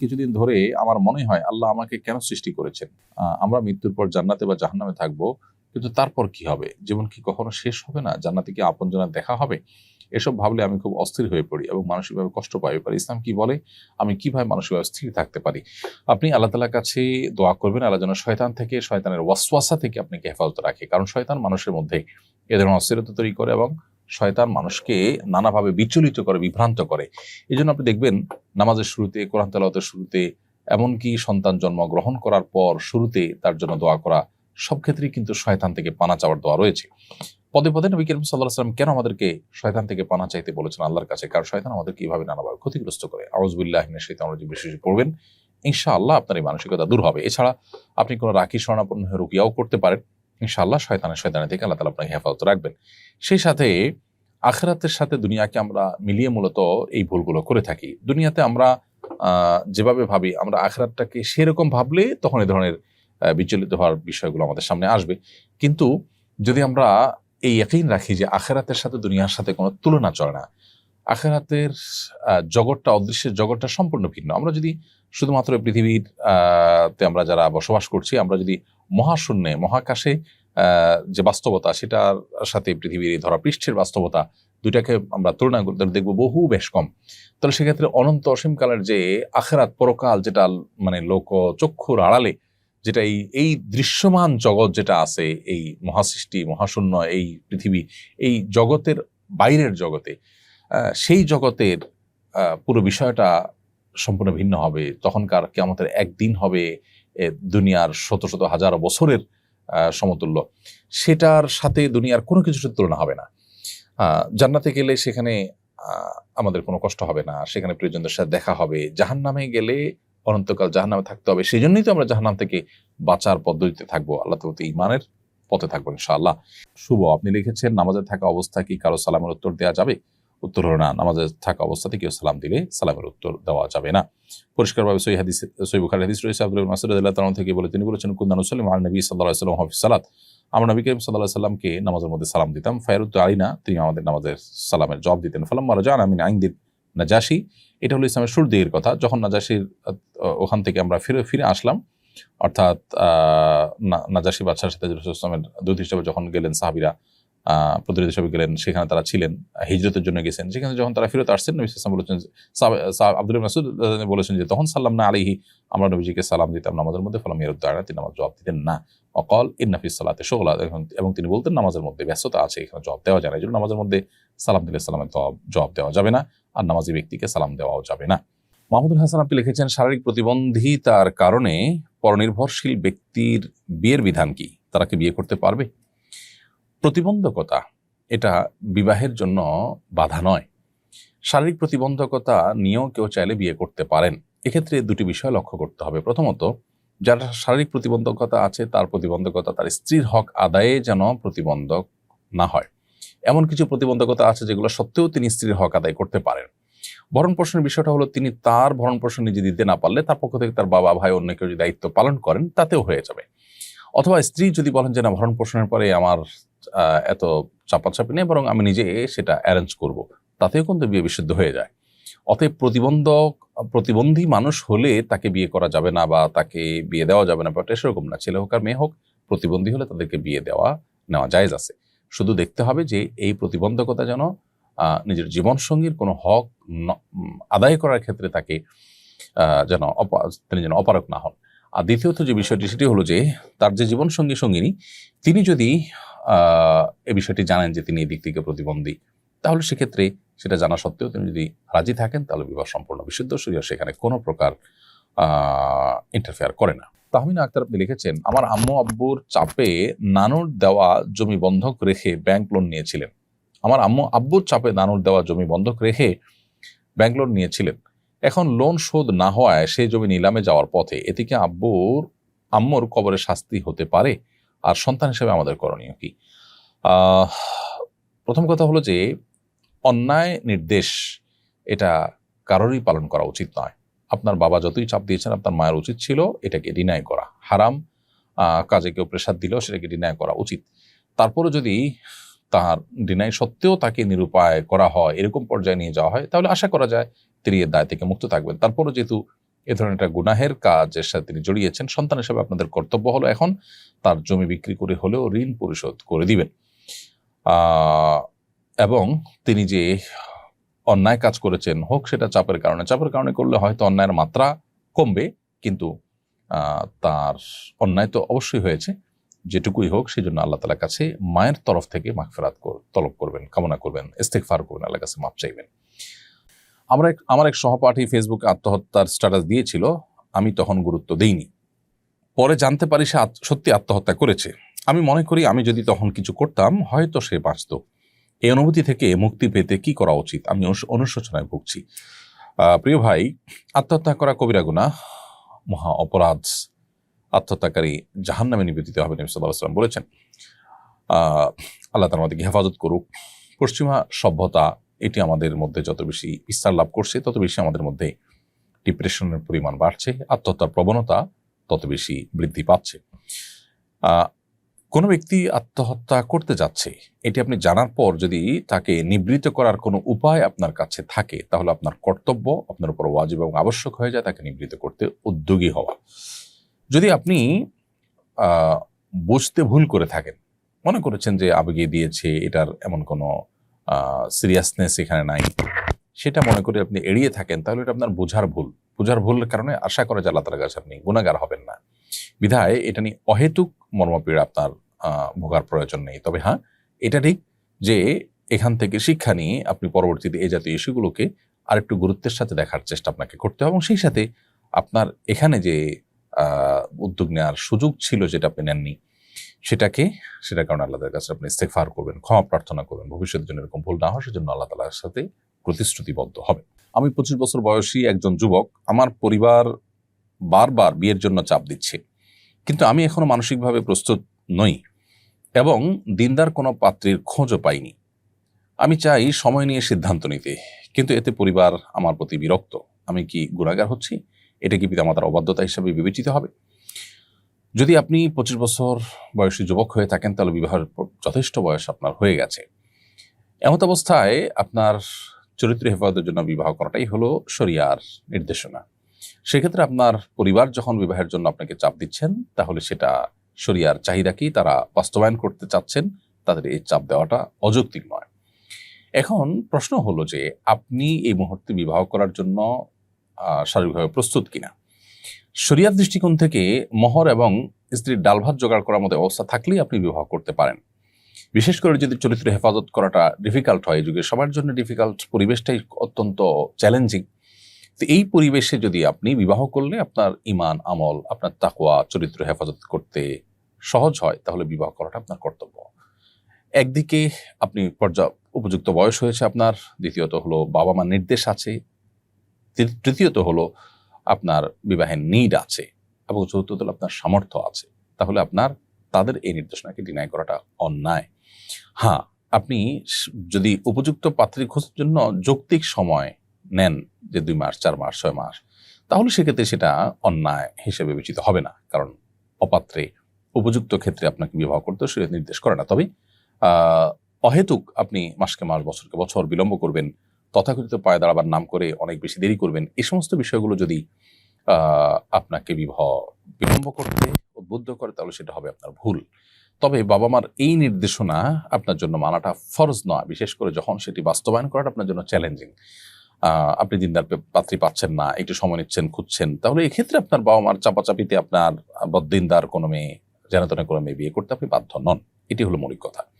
কিছুদিন ধরে আমার মনে হয় আল্লাহ আমাকে কেন সৃষ্টি করেছেন? আমরা মৃত্যুর পর জান্নাতে বা জাহান্নামে থাকব, কিন্তু তারপর কি হবে? জীবন কি কখনো শেষ হবে না? জান্নাতে কি আপন জানা দেখা হবে? এসব ভাবলে আমি খুব অস্থির হয়ে পড়ি এবং মানসিকভাবে কষ্ট পাই। এবার ইসলাম কি বলে? আমি কীভাবে মানসিকভাবে স্থির থাকতে পারি? আপনি আল্লাহ তালার কাছে দোয়া করবেন, আল্লাহ যেন শয়তান থেকে, শয়তানের ওয়াসওয়াসা থেকে আপনাকে হেফাজত রাখে। কারণ শয়তান মানুষের মধ্যে এ ধরনের অস্থিরতা তৈরি করে এবং শয়তান মানুষকে নানাভাবে বিচলিত করে, বিভ্রান্ত করে। এই জন্য আপনি দেখবেন নামাজের শুরুতে, কোরআন তালাওয়াতের শুরুতে, এমনকি সন্তান জন্ম গ্রহণ করার পর শুরুতে তার জন্য দোয়া করা, সব ক্ষেত্রেই কিন্তু শয়তান থেকে পানা চাওয়ার দোয়া রয়েছে। পদে পদে নবী করিম সাল্লাহ সাল্লাম কেন আমাদেরকে শয়তান থেকে পানা চাইতে বলেছেন আল্লাহর কাছে? কারণ শয়তান আমাদের কীভাবে নানাভাবে ক্ষতিগ্রস্ত করে। আউজবুল্লাহ শৈতান রাজিম বিশেষ পড়বেন। ইনশাআল্লাহ আপনার এই মানসিকতা দূর হবে। এছাড়া আপনি কোনো রাখি স্বর্ণাপন্ন রুকিয়াও করতে পারেন। ইনশাআল্লাহ শয়তানের শয়তানের থেকে আল্লাহ তালা আপনাকে হেফাজত রাখবেন। সেই সাথে আখেরাতের সাথে দুনিয়াকে আমরা মিলিয়ে মূলত এই ভুলগুলো করে থাকি। দুনিয়াতে আমরা যেভাবে ভাবি, আমরা আখেরাতটাকে সেরকম ভাবলে তখন এই ধরনের বিচলিত হওয়ার বিষয়গুলো আমাদের সামনে আসবে। কিন্তু যদি আমরা এই একই রাখি যে আখেরাতের সাথে দুনিয়ার সাথে কোনো তুলনা চলে না, আখেরাতের জগৎটা, অদৃশ্যের জগৎটা সম্পূর্ণ ভিন্ন। আমরা যদি শুধুমাত্র পৃথিবীর তে আমরা যারা বসবাস করছি, আমরা যদি মহাশূন্যে, মহাকাশে যে বাস্তবতা সেটার সাথে পৃথিবীর এই ধরা পৃষ্ঠের বাস্তবতা দুইটাকে আমরা তুলনা করতে দেখব বহু বেশ কম। তাহলে সেক্ষেত্রে অনন্ত অসীমকালের যে আখেরাত পরকাল যেটা মানে লোক চক্ষুর আড়ালে, যেটা এই এই দৃশ্যমান জগৎ যেটা আছে, এই মহাসৃষ্টি, মহাশূন্য, এই পৃথিবী, এই জগতের বাইরের জগতে সেই জগতের পুরো বিষয়টা সম্পূর্ণ ভিন্ন হবে। তখনকার কেমতের একদিন হবে দুনিয়ার শত শত হাজার বছরের সমতুল্য। সেটার সাথে দুনিয়ার কোনো কিছুর তুলনা হবে না। জান্নাতে গেলে সেখানে আমাদের কোনো কষ্ট হবে না। সেখানে প্রিয়জনদের সাথে দেখা হবে। জাহান নামে গেলে অনন্তকাল জাহান নামে থাকতে হবে। সেই জন্যই তো আমরা জাহান্নাম থেকে বাঁচার পদ্ধতিতে থাকব। আল্লাহ প্রতি ইমানের পথে থাকব ইনশাআল্লাহ। শুভ, আপনি লিখেছেন, নামাজে থাকা অবস্থায় কি? কারও সালামের উত্তর দেওয়া যাবে? উত্তর হলো না, নামাজে থাকা অবস্থাতে কেউ সালাম দিলে সালামের উত্তর দেওয়া যাবে না। পরিষ্কারভাবে সই হাদিস সই বুখার হাদিস রয়েছে। আব্দুল মাসুদ আল্লাহ তাআলা থেকে বলে, তিনি বলেছেন কুন্দান সাল্লাম আল নবী আলাইহি সাল্লাম হাফিজ সালাত। আমরা নবী করিম আলাইহি সাল্লামকে নামাজের মধ্যে সালাম দিতাম। ফায়রুত আলিনা, তিনি আমাদের নামাজের সালামের জবাব দিতেন। ফালাম মারা জান আমি আইনদিন নাজাসি এটা হলো ইসলামের শুরু দিকের কথা। যখন নাজাসির ওখান থেকে আমরা ফিরে ফিরে আসলাম, অর্থাৎ নাজাসি বাদশার সাথে ইসলামের দূত হিসেবে যখন গেলেন সাহাবিরা আহ, প্রতিনিধি হিসেবে গেলেন সেখানে তারা ছিলেন হিজরতের জন্য গেছেন। সেখানে যখন তারা ফিরত আসছেন নবী সাল্লাম বলেছেন আব্দুল মাসুদ বলেছেন যে তখন সাল্লাম না আলিহি আমরা নবীজিকে সালাম দিতাম নামাজের মধ্যে ফলাম ইয়ারুদ্দারা তিনি নামাজ জবাব দিতেন না। অকল ইন্নাফিস সালাতে শোগলা। এবং- তিনি বলতেন নামাজের মধ্যে ব্যস্ততা আছে এখানে জবাব দেওয়া যায় না। এই জন্য নামাজের মধ্যে সালাম দিলে সালামের জবাব দেওয়া যাবে না আর নামাজি ব্যক্তিকে সালাম দেওয়াও যাবে না। মাহমুদুল হাসান আপনি লিখেছেন শারীরিক প্রতিবন্ধিতার কারণে পরনির্ভরশীল ব্যক্তির বিয়ের বিধান কি? তারা কি বিয়ে করতে পারবে? প্রতিবন্ধকতা, এটা বিবাহের জন্য বাধা নয়। শারীরিক প্রতিবন্ধকতা নিয়েও কেউ চাইলে বিয়ে করতে পারেন। এক্ষেত্রে দুটি বিষয় লক্ষ্য করতে হবে। প্রথমত, যার শারীরিক প্রতিবন্ধকতা আছে, তার প্রতিবন্ধকতা তার স্ত্রীর হক আদায়ে যেন প্রতিবন্ধক না হয়। এমন কিছু প্রতিবন্ধকতা আছে যেগুলো সত্ত্বেও তিনি স্ত্রীর হক আদায় করতে পারেন। ভরণ পোষণের বিষয়টা হলো, তিনি তার ভরণ পোষণ নিজে দিতে না পারলে তার পক্ষ থেকে তার বাবা, ভাই, অন্য কেউ যদি দায়িত্ব পালন করেন, তাতেও হয়ে যাবে। অথবা স্ত্রী যদি বলেন যে, না ভরণ পোষণের পরে আমার এত চাপাচাপি নেই, বরং আমি নিজে সেটা অ্যারেঞ্জ করব। তাতেও কিন্তু বিয়ে বিশুদ্ধ হয়ে যায়। অতএব প্রতিবন্ধক, প্রতিবন্ধী মানুষ হলে তাকে বিয়ে করা যাবে না বা তাকে বিয়ে দেওয়া যাবে না ব্যাপারটা সেরকম না। ছেলে হোক আর মেয়ে হোক, প্রতিবন্ধী হলে তাদেরকে বিয়ে দেওয়া, নেওয়া জায়েজ আছে। শুধু দেখতে হবে যে এই প্রতিবন্ধকতা যেন নিজের জীবনসঙ্গীর কোনো হক আদায় করার ক্ষেত্রে তাকে যেন তিনি যেন অপারক না হন। আর দ্বিতীয়ত যে বিষয়টি, সেটি হলো যে তার যে জীবনসঙ্গী সঙ্গিনী, তিনি যদি এ বিষয়টি জানেন যে তিনি এই দিক থেকে প্রতিবন্ধী। তাহলে সেক্ষেত্রে সেটা জানা সত্ত্বেও তিনি যদি রাজি থাকেন, তাহলে বিবাহ সম্পূর্ণ বিশুদ্ধ শরীর, সেখানে কোনো প্রকার ইন্টারফেয়ার করে না। তাহমিনা আক্তার আপনি লিখেছেন, আমার আম্মু আব্বুর চাপে নানুর দেওয়া জমি বন্ধক রেখে ব্যাংক লোন নিয়েছিলেন। আমার আম্মু আব্বুর চাপে নানুর দেওয়া জমি বন্ধক রেখে ব্যাংক লোন নিয়েছিলেন। এখন লোন শোধ না হওয়ায় সেই জমি নিলামে যাওয়ার পথে এদিকে আব্বুর, আম্মুর কবরে শাস্তি হতে পারে? আর সন্তান হিসেবে আমাদের করণীয় কি? প্রথম কথা হলো যে, অন্যায় নির্দেশ এটা কারোরই পালন করা উচিত নয়। আপনার বাবা যতই চাপ দিয়েছেন, আপনার মায়ের উচিত ছিল এটাকে ডিনাই করা। হারাম কাজে কেউ প্রেসার দিলেও সেটাকে ডিনাই করা উচিত। তারপরে যদি তার ডিনাই সত্ত্বেও তাকে নিরুপায় করা হয়, এরকম পর্যায়ে নিয়ে যাওয়া হয়, তাহলে আশা করা যায় তিনি এর দায় থেকে মুক্ত থাকবেন। তারপরও যেহেতু এ ধরনের একটা গুনাহের কাজের সাথে তিনি জড়িয়েছেন। সন্তান হিসেবে আপনাদের কর্তব্য হলো এখন তার জমি বিক্রি করে হলেও ঋণ পরিশোধ করে দিবেন। এবং তিনি যে অন্যায় কাজ করেছেন, হোক সেটা চাপের কারণে চাপের কারণে করলে হয়তো অন্যায়ের মাত্রা কমবে, কিন্তু তার অন্যায় তো অবশ্যই হয়েছে। যেটুকুই হোক সেই জন্য আল্লাহ তালার কাছে মায়ের তরফ থেকে মাগফেরাত তলব করবেন, কামনা করবেন ইস্তেকফার করবেন, আল্লাহর কাছে মাপ চাইবেন। আমরা এক- আমার এক সহপাঠী ফেসবুকে আত্মহত্যার স্ট্যাটাস দিয়েছিল, আমি তখন গুরুত্ব দিইনি। পরে জানতে পারি সে সত্যি আত্মহত্যা করেছে। আমি মনে করি আমি যদি তখন কিছু করতাম, হয়তো সে বাঁচত। এই অনুভূতি থেকে মুক্তি পেতে কি করা উচিত? আমি অনুশ- অনুশোচনায় ভুগছি। প্রিয় ভাই, আত্মহত্যা করা কবিরা গুনাহ মহা অপরাধ। আত্মহত্যাকারী জাহান নামে নিবেদিত হবে নবী সাল্লাহ সাল্লাম বলেছেন। আল্লাহ তার আমাদেরকে হেফাজত করুক। পশ্চিমা সভ্যতা এটি আমাদের মধ্যে যত বেশি বিস্তার লাভ করছে, তত বেশি আমাদের মধ্যে ডিপ্রেশনের পরিমাণ বাড়ছে, আত্মহত্যার প্রবণতা তত বেশি বৃদ্ধি পাচ্ছে। কোনো ব্যক্তি আত্মহত্যা করতে যাচ্ছে, এটি আপনি জানার পর যদি তাকে নিবৃত করার কোনো উপায় আপনার কাছে থাকে, তাহলে আপনার কর্তব্য আপনার উপর ওয়াজিব এবং আবশ্যক হয়ে যায় তাকে নিবৃত করতে উদ্যোগী হওয়া। যদি আপনি বুঝতে ভুল করে থাকেন, মনে করেছেন যে আবেগে দিয়েছে, এটার এমন কোনো সিরিয়াসনেস এখানে নাই। সেটা মনে করে আপনি এড়িয়ে থাকেন, তাহলে এটা আপনার বোঝার ভুল। বোঝার ভুলের কারণে আশা করা যায় আল্লাহ কাছে আপনি গুণাগার হবেন না। বিধায় এটা নিয়ে অহেতুক মর্মপীড়া আপনার ভোগার প্রয়োজন নেই। তবে হ্যাঁ এটা ঠিক যে এখান থেকে শিক্ষা নিয়ে আপনি পরবর্তীতে এই জাতীয় ইস্যুগুলোকে আরেকটু গুরুত্বের সাথে দেখার চেষ্টা আপনাকে করতে হবে এবং সেই সাথে আপনার এখানে যে উদ্যোগ নেওয়ার সুযোগ ছিল যেটা আপনি নেননি সেটাকে সেটার কারণে আল্লাহর কাছে আপনি ইস্তেকফার করবেন, ক্ষমা প্রার্থনা করবেন। ভবিষ্যতের জন্য এরকম ভুল না হয় সেজন্য আল্লাহ তালার সাথে প্রতিশ্রুতিবদ্ধ হবে আমি পঁচিশ বছর বয়সী একজন যুবক, আমার পরিবার বারবার বিয়ের জন্য চাপ দিচ্ছে। কিন্তু আমি এখনও মানসিকভাবে প্রস্তুত নই এবং দিনদার কোনো পাত্রীর খোঁজও পাইনি। আমি চাই সময় নিয়ে সিদ্ধান্ত নিতে, কিন্তু এতে পরিবার আমার প্রতি বিরক্ত। আমি কি গুণাগার হচ্ছি? এটা কি পিতামাতার অবাধ্যতা হিসাবে বিবেচিত হবে? যদি আপনি পঁচিশ বছর বয়সী যুবক হয়ে থাকেন, তাহলে বিবাহের যথেষ্ট বয়স আপনার হয়ে গেছে। এমত অবস্থায় আপনার চরিত্র হেফাজতের জন্য বিবাহ করাটাই হলো শরিয়ার নির্দেশনা। সেক্ষেত্রে আপনার পরিবার যখন বিবাহের জন্য আপনাকে চাপ দিচ্ছেন, তাহলে সেটা শরিয়ার চাহিদা কি? তারা বাস্তবায়ন করতে চাচ্ছেন, তাদের এই চাপ দেওয়াটা অযৌক্তিক নয়। এখন প্রশ্ন হলো যে, আপনি এই মুহূর্তে বিবাহ করার জন্য শারীরিকভাবে প্রস্তুত কিনা? শরিয়ার দৃষ্টিকোণ থেকে মহর এবং স্ত্রীর ডাল ভাত জোগাড় করার মতো অবস্থা থাকলেই আপনি বিবাহ করতে পারেন। বিশেষ করে যদি চরিত্র হেফাজত করাটা ডিফিকাল্ট হয়, যুগে সবার জন্য ডিফিকাল্ট পরিবেশটাই অত্যন্ত চ্যালেঞ্জিং তো এই পরিবেশে যদি আপনি বিবাহ করলে আপনার ইমান আমল, আপনার তাকওয়া, চরিত্র হেফাজত করতে সহজ হয়, তাহলে বিবাহ করাটা আপনার কর্তব্য। একদিকে আপনি পর্যা, উপযুক্ত বয়স হয়েছে আপনার, দ্বিতীয়ত হলো বাবা মার নির্দেশ আছে তৃতীয়ত হলো আপনার বিবাহের নিড আছে এবং চতুর্থত আপনার সামর্থ্য আছে, তাহলে আপনার, তাদের এই নির্দেশনাকে ডিনাই করাটা অন্যায়। হ্যাঁ আপনি যদি উপযুক্ত পাত্রী খোঁজার জন্য যৌক্তিক সময় নেন যে দুই মাস, চার মাস, ছয় মাস, তাহলে সেক্ষেত্রে সেটা অন্যায় হিসেবে বিবেচিত হবে না, কারণ অপাত্রে উপযুক্ত ক্ষেত্রে আপনাকে বিবাহ করতে সে নির্দেশ করে না। তবে অহেতুক আপনি মাসকে মাস, বছরকে বছর বিলম্ব করবেন তথাকথিত পায়ে দাঁড়াবার নাম করে অনেক বেশি দেরি করবেন। এই সমস্ত বিষয়গুলো যদি আপনাকে বিবাহ বিলম্ব করতে উদ্বুদ্ধ করে, তাহলে সেটা হবে আপনার ভুল। তবে বাবা মার এই নির্দেশনা আপনার জন্য মানাটা ফরজ নয়, বিশেষ করে যখন সেটি বাস্তবায়ন করাটা আপনার জন্য চ্যালেঞ্জিং আপনি দিনদার পাত্রী পাচ্ছেন না, একটু সময় নিচ্ছেন, খুঁজছেন, তাহলে এক্ষেত্রে আপনার বাবা মার চাপাচাপিতে আপনার দিনদার কোনো মেয়ে, যেন তেন কোনো মেয়ে বিয়ে করতে আপনি বাধ্য নন। এটি হলো মৌলিক কথা।